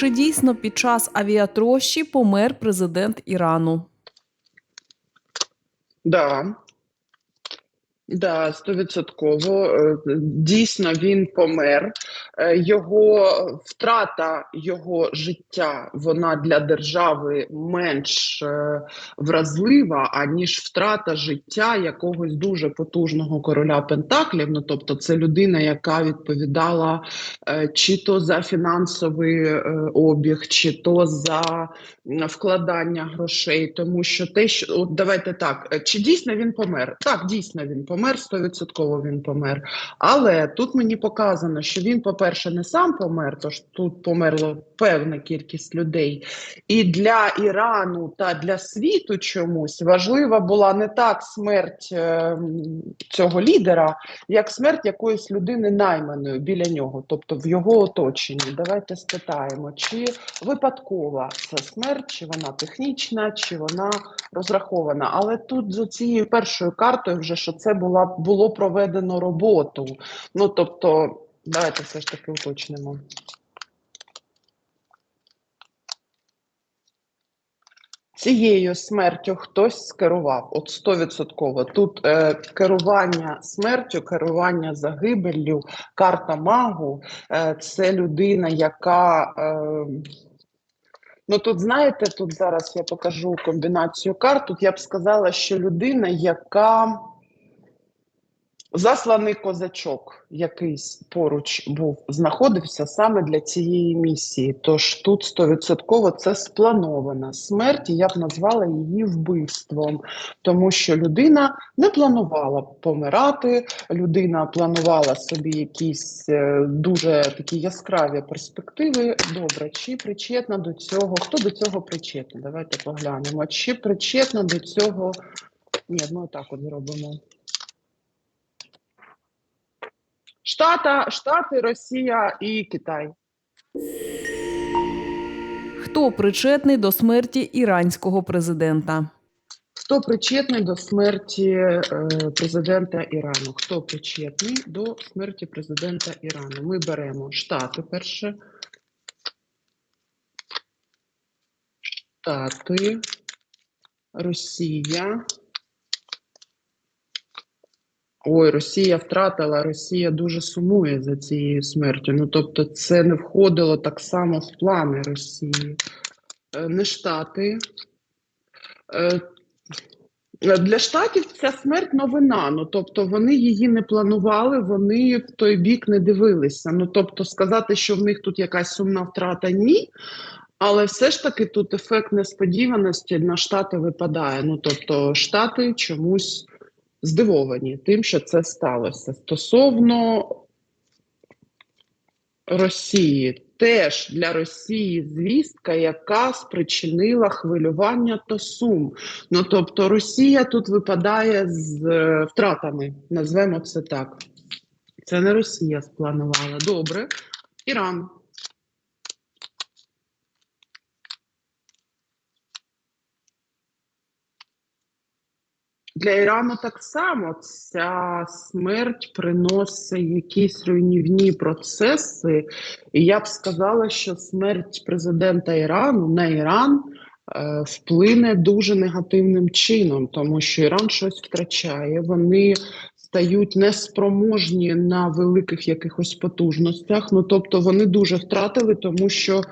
Чи дійсно під час авіатрощі помер президент Ірану? Да. Да, стовідсотково. Е, Дійсно, він помер. Е, Його втрата його життя вона для держави менш е, вразлива, аніж втрата життя якогось дуже потужного короля Пентаклів. Ну тобто, це людина, яка відповідала е, чи то за фінансовий обіг, чи то за вкладання грошей, тому що те, що от давайте так, чи дійсно він помер? Так, дійсно він помер, стовідсотково він помер. Але тут мені показано, що він, по-перше, не сам помер, тож тут померла певна кількість людей. І для Ірану та для світу чомусь важлива була не так смерть е, цього лідера, як смерть якоїсь людини найманої біля нього, тобто в його оточенні. Давайте спитаємо, чи випадкова це смерть, чи вона технічна, чи вона розрахована. Але тут за цією першою картою, вже що це була було проведено роботу. Ну тобто, давайте все ж таки уточнимо. Цією смертю хтось скерував, от стовідсотково. Тут е, керування смертю, керування загибеллю, карта магу е, це людина, яка. Е, ну тут знаєте, тут зараз я покажу комбінацію карт. Тут я б сказала, що людина, яка засланий козачок якийсь поруч був, знаходився саме для цієї місії. Тож тут стовідсотково це спланована смерть, і я б назвала її вбивством, тому що людина не планувала помирати, людина планувала собі якісь е, дуже такі яскраві перспективи. Добре, чи причетна до цього? Хто до цього причетний? Давайте поглянемо. Чи причетна до цього? Ні, ми отак от зробимо. Штата, Штати, Росія і Китай. Хто причетний до смерті іранського президента? Хто причетний до смерті е, президента Ірану? Хто причетний до смерті президента Ірану? Ми беремо Штати перше. Штати, Росія. Ой, Росія втратила, Росія дуже сумує за цією смертю. Ну, тобто, це не входило так само в плани Росії. Е, Не Штати. Е, Для штатів ця смерть новина. Ну тобто вони її не планували, вони в той бік не дивилися. Ну тобто, сказати, що в них тут якась сумна втрата, ні. Але все ж таки тут ефект несподіваності на штати випадає. Ну тобто, штати чомусь здивовані тим, що це сталося. Стосовно Росії, теж для Росії звістка, яка спричинила хвилювання та сум. Ну тобто, Росія тут випадає з е, втратами, назвемо це так. Це не Росія спланувала. Добре. Іран. Для Ірану так само ця смерть приносить якісь руйнівні процеси. І я б сказала, що смерть президента Ірану на Іран е, вплине дуже негативним чином, тому що Іран щось втрачає. Вони стають неспроможні на великих якихось потужностях. Ну тобто вони дуже втратили, тому що.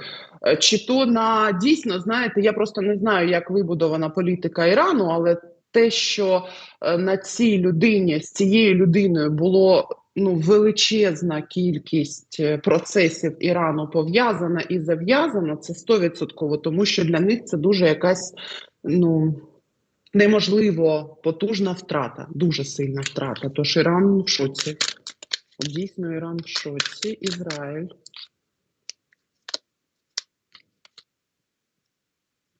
е, Чи то на дійсно знаєте, я просто не знаю, як вибудована політика Ірану, але те, що е, на цій людині з цією людиною було ну величезна кількість е, процесів Ірану пов'язана і зав'язана, це стовідсотково, тому що для них це дуже якась ну неможливо потужна втрата, дуже сильна втрата. Тож Іран в шоці. Дійсно, Іран в шоці, Ізраїль.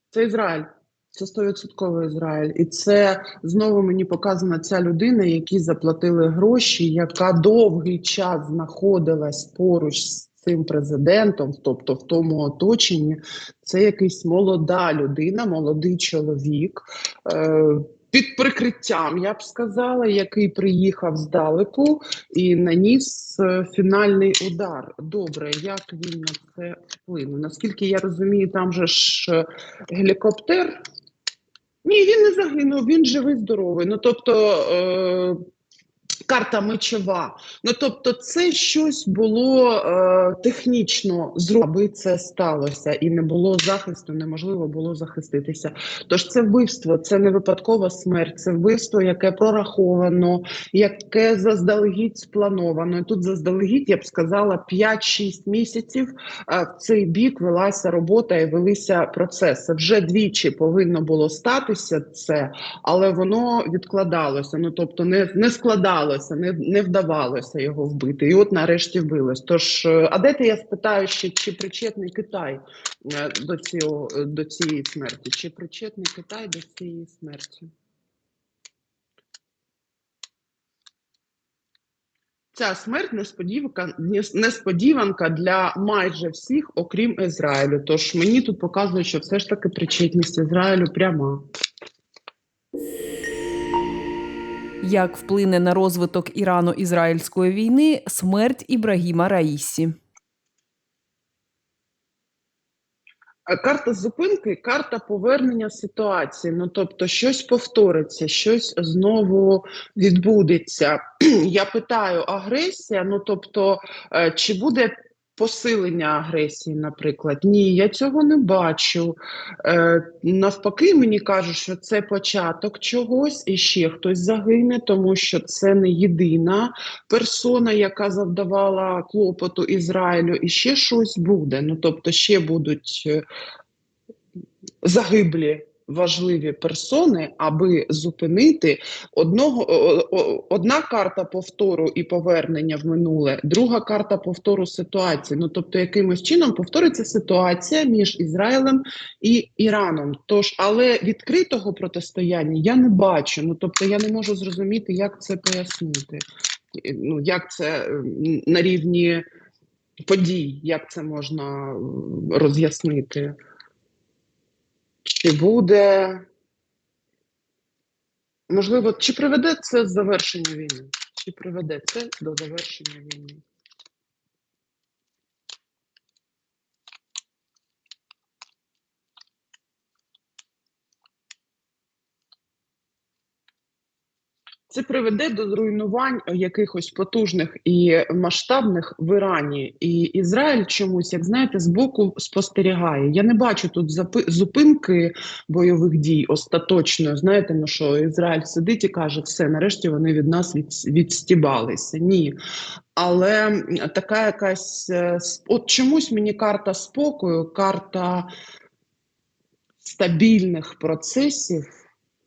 Це Ізраїль. Це стовідсотково Ізраїль. І це знову мені показана ця людина, якій заплатили гроші, яка довгий час знаходилась поруч з цим президентом, тобто в тому оточенні. Це якийсь молода людина, молодий чоловік. Е, під прикриттям, я б сказала, який приїхав здалеку і наніс е, фінальний удар. Добре, як він на це вплине. Наскільки я розумію, там же ж е, гелікоптер. Ні, він не загинув, він живий, здоровий. Ну тобто е, карта мечова. Ну тобто, це щось було е, технічно аби це сталося, і не було захисту, неможливо було захиститися. Тож це вбивство, це не випадкова смерть, це вбивство, яке прораховано, яке заздалегідь сплановано. І тут заздалегідь я б сказала 5-6 місяців е, в цей бік велася робота і велися процеси. Вже двічі повинно було статися це, але воно відкладалося. Ну тобто не, не складалося, не, не вдавалося його вбити. І от нарешті вбилось. Тож, е, а де ти я спитаю ще, чи причетний Китай е, до цього до цієї смерті? Чи причетний Китай до цієї смерті? Ця смерть несподіванка, несподіванка для майже всіх, окрім Ізраїлю. Тож мені тут показує, що все ж таки причетність Ізраїлю пряма. Як вплине на розвиток Ірано-Ізраїльської війни смерть Ібрагіма Раїсі? Карта зупинки, карта повернення ситуації. Ну тобто, щось повториться, щось знову відбудеться. Я питаю, агресія? Ну тобто, е, чи буде посилення агресії, наприклад? Ні, я цього не бачу. Е, Навпаки, мені кажуть, що це початок чогось, і ще хтось загине, тому що це не єдина персона, яка завдавала клопоту Ізраїлю, і ще щось буде. Ну тобто, ще будуть е, загиблі важливі персони, аби зупинити одного одна карта повтору і повернення в минуле, друга карта повтору ситуації. Ну тобто, якимось чином повториться ситуація між Ізраїлем і Іраном. Тож, але відкритого протистояння я не бачу. Ну тобто, я не можу зрозуміти, як це пояснити. Ну як це на рівні подій, як це можна роз'яснити? Чи буде можливо, чи приведе це завершення війни? Чи приведе це до завершення війни? Це приведе до зруйнувань якихось потужних і масштабних в Ірані. І Ізраїль чомусь, як знаєте, збоку спостерігає. Я не бачу тут зупинки бойових дій остаточної. Знаєте, ну що Ізраїль сидить і каже, все, нарешті вони від нас від, відстібалися. Ні. Але така якась е, от чомусь мені карта спокою, карта стабільних процесів.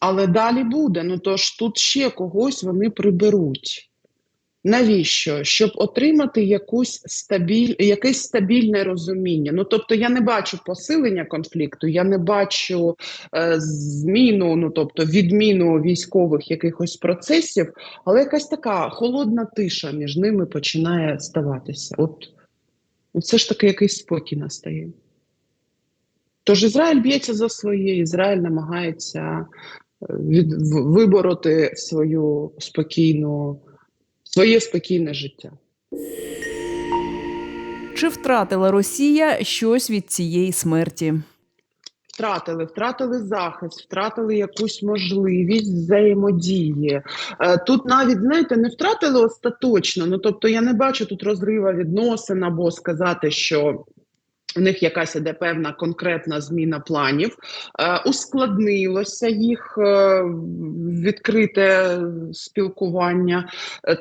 Але далі буде. Ну тож тут ще когось вони приберуть. Навіщо? Щоб отримати якусь стабіль... якесь стабільне розуміння. Ну тобто я не бачу посилення конфлікту, я не бачу е, зміну, ну тобто відміну військових якихось процесів, але якась така холодна тиша між ними починає ставатися. От, от все ж таки якийсь спокій настає. Тож Ізраїль б'ється за своє, Ізраїль намагається від, вибороти свою спокійну, своє спокійне життя. Чи втратила Росія щось від цієї смерті? Втратили, втратили захист, втратили якусь можливість взаємодії. Е, Тут навіть, знаєте, не втратили остаточно. Ну тобто я не бачу тут розрива відносин або сказати, що. У них якась іде певна конкретна зміна планів, е, ускладнилося їх е, відкрите спілкування.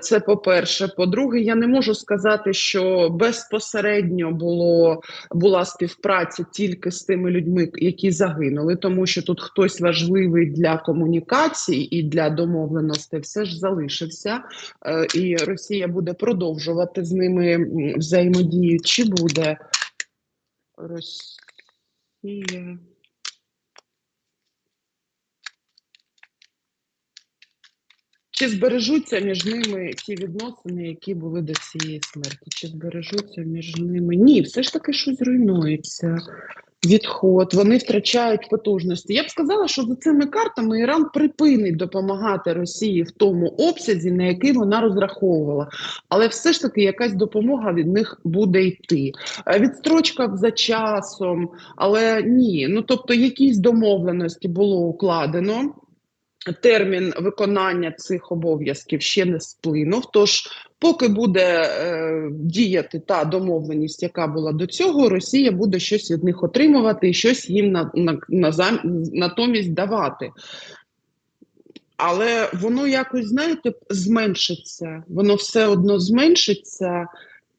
Це по-перше. По-друге, я не можу сказати, що безпосередньо було була співпраця тільки з тими людьми, які загинули, тому що тут хтось важливий для комунікації і для домовленостей все ж залишився, Е, і Росія буде продовжувати з ними взаємодію. Чи буде Росія? Чи збережуться між ними ті відносини, які були до цієї смерті? Чи збережуться між ними? Ні, все ж таки щось руйнується. Відход, вони втрачають потужності. Я б сказала, що за цими картами Іран припинить допомагати Росії в тому обсязі, на який вона розраховувала. Але все ж таки якась допомога від них буде йти. Е, Відстрочка за часом, але ні. Ну тобто, якісь домовленості було укладено. Термін виконання цих обов'язків ще не сплинув. Тож, поки буде е, діяти та домовленість, яка була до цього, Росія буде щось від них отримувати і щось їм на, на, на, зам- натомість давати. Але воно якось, знаєте, зменшиться, воно все одно зменшиться.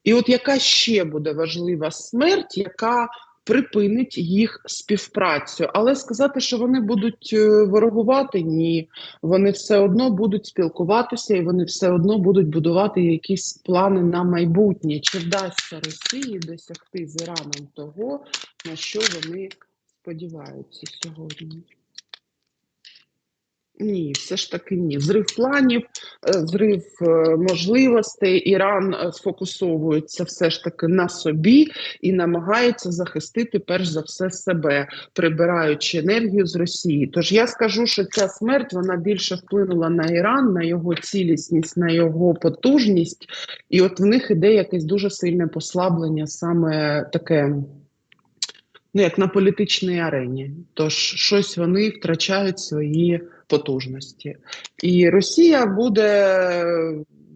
І от яка ще буде важлива смерть, яка припинить їх співпрацю. Але сказати, що вони будуть е, ворогувати, ні. Вони все одно будуть спілкуватися і вони все одно будуть будувати якісь плани на майбутнє. Чи вдасться Росії досягти з Іраном того, на що вони сподіваються сьогодні? Ні, все ж таки ні. Зрив планів, е, зрив е, можливостей. Іран е, сфокусовується все ж таки на собі і намагається захистити перш за все себе, прибираючи енергію з Росії. Тож я скажу, що ця смерть вона більше вплинула на Іран, на його цілісність, на його потужність, і от в них іде якесь дуже сильне послаблення, саме таке. Ну, як на політичній арені, тож щось вони втрачають свої потужності, і Росія буде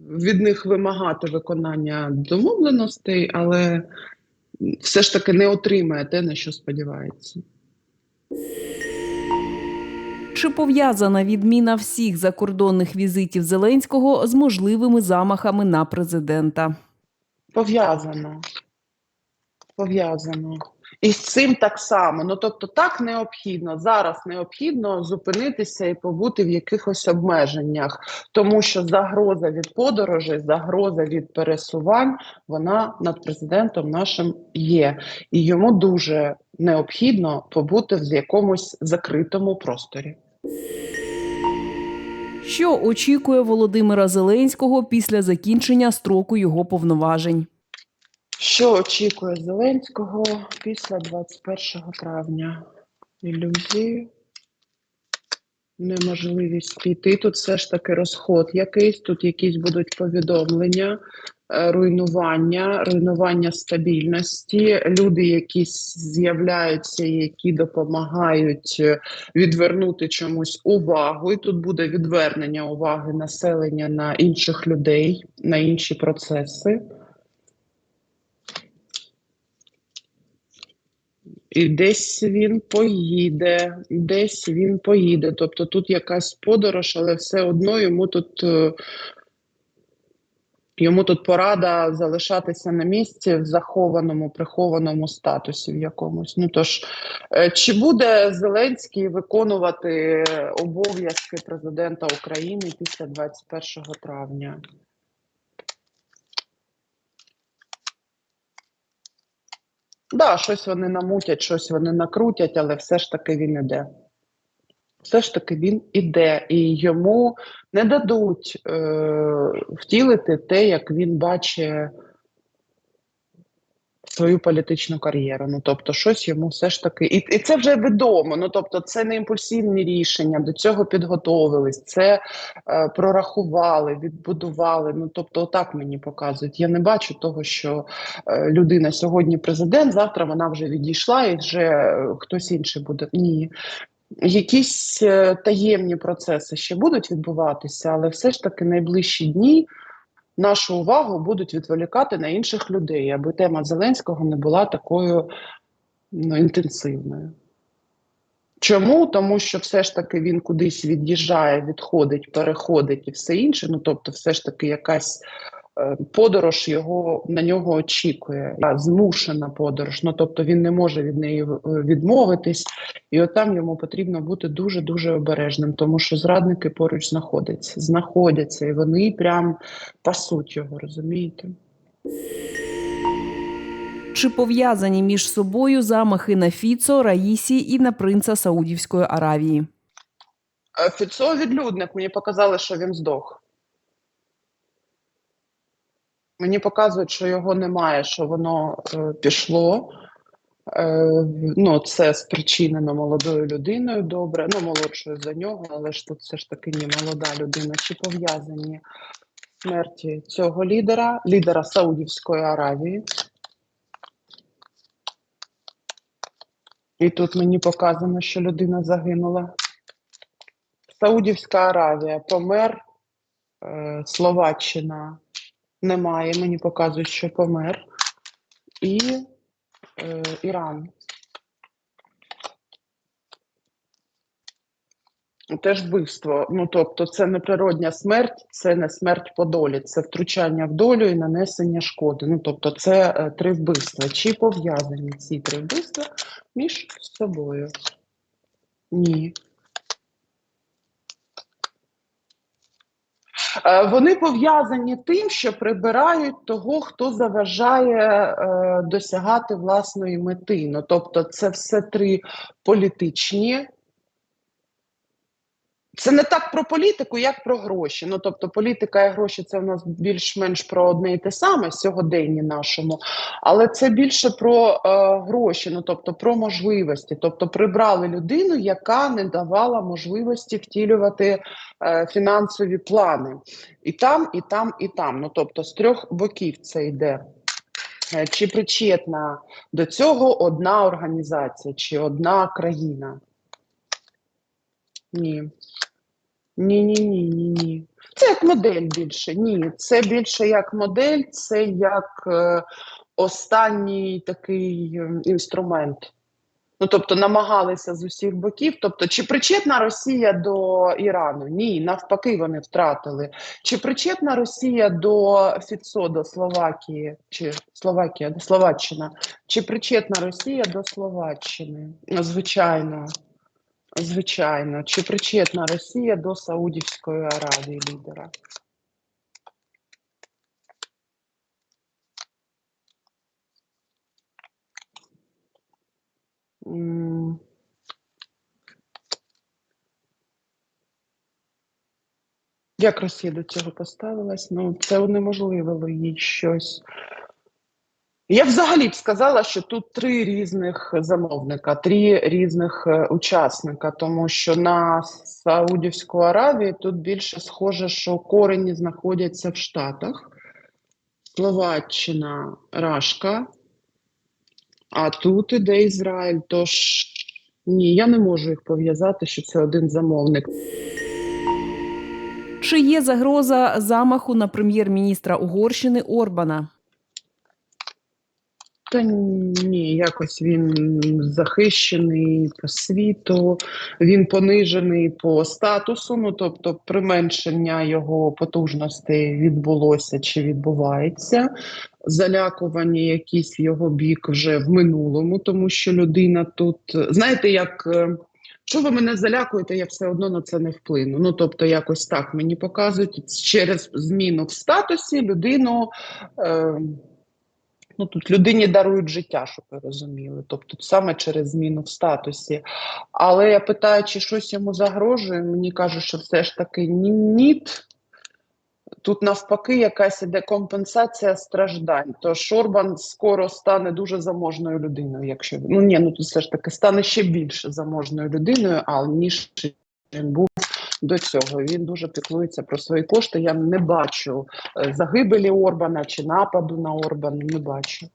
від них вимагати виконання домовленостей, але все ж таки не отримає те, на що сподівається. Чи пов'язана відміна всіх закордонних візитів Зеленського з можливими замахами на президента? Пов'язано. Пов'язано. І з цим так само. Ну тобто, так необхідно зараз необхідно зупинитися і побути в якихось обмеженнях, тому що загроза від подорожей, загроза від пересувань, вона над президентом нашим є, і йому дуже необхідно побути в якомусь закритому просторі. Що очікує Володимира Зеленського після закінчення строку його повноважень? Що очікує Зеленського після 21 травня? Ілюзії, неможливість піти. Тут все ж таки розход якийсь, тут якісь будуть повідомлення, е, руйнування, руйнування стабільності. Люди якісь з'являються, які допомагають е, відвернути чомусь увагу. І тут буде відвернення уваги населення на інших людей, на інші процеси. І десь він поїде, десь він поїде. Тобто тут якась подорож, але все одно йому тут, е, йому тут порада залишатися на місці в захованому, прихованому статусі в якомусь. Ну тож, е, чи буде Зеленський виконувати обов'язки президента України після 21 травня? Да, щось вони намутять, щось вони накрутять, але все ж таки він іде. Все ж таки він іде, і йому не дадуть е, втілити те, як він бачить свою політичну кар'єру. Ну тобто, щось йому все ж таки, і, і це вже відомо. Ну тобто, це не імпульсивні рішення, до цього підготовились, це е, прорахували, відбудували. Ну тобто, отак мені показують. Я не бачу того, що е, людина сьогодні президент, завтра вона вже відійшла і вже е, хтось інший буде. Ні. Якісь е, таємні процеси ще будуть відбуватися, але все ж таки найближчі дні нашу увагу будуть відволікати на інших людей, аби тема Зеленського не була такою ну, інтенсивною. Чому? Тому що все ж таки він кудись від'їжджає, відходить, переходить і все інше. Ну тобто, все ж таки якась подорож його на нього очікує, змушена подорож. Ну тобто він не може від неї е, відмовитись, і от там йому потрібно бути дуже дуже обережним, тому що зрадники поруч знаходяться, знаходяться, і вони прям пасуть його, розумієте? Чи пов'язані між собою замахи на Фіцо, Раїсі і на принца Саудівської Аравії? Е, Фіцо відлюдник, мені показали, що він здох. Мені показують, що його немає, що воно е, пішло. Е, ну, це спричинено молодою людиною, добре, ну, молодшою за нього, але ж тут все ж таки не молода людина. Чи пов'язані смерті цього лідера, лідера Саудівської Аравії? І тут мені показано, що людина загинула. Саудівська Аравія, помер, е, Словаччина немає, мені показують, що помер. І е, Іран. Теж вбивство. Ну, тобто, це не природня смерть, це не смерть по долі, це втручання в долю і нанесення шкоди. Ну, тобто, це е, три вбивства. Чи пов'язані ці три вбивства між собою? Ні. Вони пов'язані тим, що прибирають того, хто заважає е, досягати власної мети. Ну, тобто, це все три політичні. Це не так про політику, як про гроші. Ну тобто, політика і гроші це в нас більш-менш про одне і те саме сьогоденні нашому, але це більше про е, гроші, ну тобто про можливості. Тобто, прибрали людину, яка не давала можливості втілювати е, фінансові плани. І там, і там, і там. Ну тобто, з трьох боків це йде. Е, Чи причетна до цього одна організація чи одна країна? Ні. Ні, ні, ні, ні, ні. Це як модель більше. Ні, це більше як модель, це як е, останній такий е, інструмент. Ну, тобто намагалися з усіх боків. Тобто, чи причетна Росія до Ірану? Ні, навпаки, вони втратили. Чи причетна Росія до ФІЦО, до Словакії, чи Словакія, до Словаччина? Чи причетна Росія до Словаччини? Звичайно. Звичайно, чи причетна Росія до Саудівської Аравії лідера? Як Росія до цього поставилась? Ну, це унеможливило їй щось. Я взагалі б сказала, що тут три різних замовника, три різних е, учасника, тому що на Саудівську Аравію тут більше схоже, що корені знаходяться в Штатах. Словаччина, Рашка, а тут іде Ізраїль. Тож ні, я не можу їх пов'язати, що це один замовник. Чи є загроза замаху на прем'єр-міністра Угорщини Орбана? Та ні, якось він захищений по світу, він понижений по статусу. Ну тобто, применшення його потужностей відбулося чи відбувається. Залякування якісь його бік вже в минулому, тому що людина тут, знаєте, як. е, Що ви мене залякуєте, я все одно на це не вплину. Ну тобто, якось так мені показують через зміну в статусі людину. Е, Ну, тут людині дарують життя, щоб ви розуміли. Тобто саме через зміну в статусі. Але я питаю, чи щось йому загрожує, мені кажуть, що все ж таки ні. ні. Тут навпаки якась іде компенсація страждань. Тож Орбан скоро стане дуже заможною людиною, якщо ну ні, ну тут все ж таки стане ще більше заможною людиною, а ніж він був до цього. Він дуже піклується про свої кошти. Я не бачу е, загибелі Орбана чи нападу на Орбан. Не бачу.